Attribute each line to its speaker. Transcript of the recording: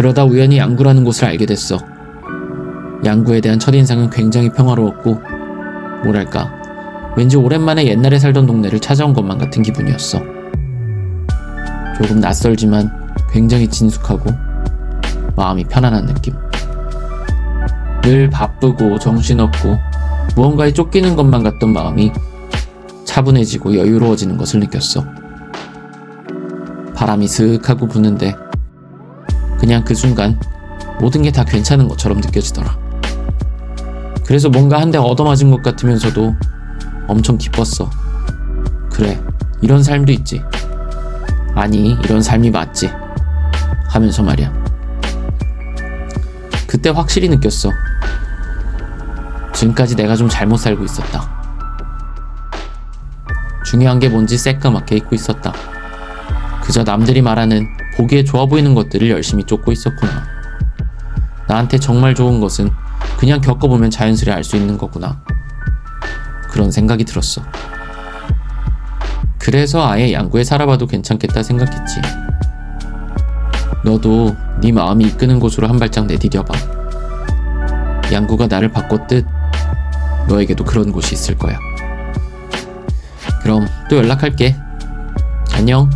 Speaker 1: 그러다 우연히 양구라는 곳을 알게 됐어. 양구에 대한 첫인상은 굉장히 평화로웠고, 뭐랄까, 왠지 오랜만에 옛날에 살던 동네를 찾아온 것만 같은 기분이었어. 조금 낯설지만 굉장히 진숙하고 마음이 편안한 느낌. 늘 바쁘고 정신없고 무언가에 쫓기는 것만 같던 마음이 차분해지고 여유로워지는 것을 느꼈어. 바람이 스윽 하고 부는데 그냥 그 순간 모든 게 다 괜찮은 것처럼 느껴지더라. 그래서 뭔가 한 대 얻어맞은 것 같으면서도 엄청 기뻤어. 그래, 이런 삶도 있지. 아니, 이런 삶이 맞지. 하면서 말이야. 그때 확실히 느꼈어. 지금까지 내가 좀 잘못 살고 있었다. 중요한 게 뭔지 새까맣게 잊고 있었다. 그저 남들이 말하는 보기에 좋아 보이는 것들을 열심히 쫓고 있었구나. 나한테 정말 좋은 것은 그냥 겪어보면 자연스레 알 수 있는 거구나. 그런 생각이 들었어. 그래서 아예 양구에 살아봐도 괜찮겠다 생각했지. 너도 네 마음이 이끄는 곳으로 한 발짝 내디뎌봐. 양구가 나를 바꿨듯 너에게도 그런 곳이 있을 거야. 그럼 또 연락할게. 안녕.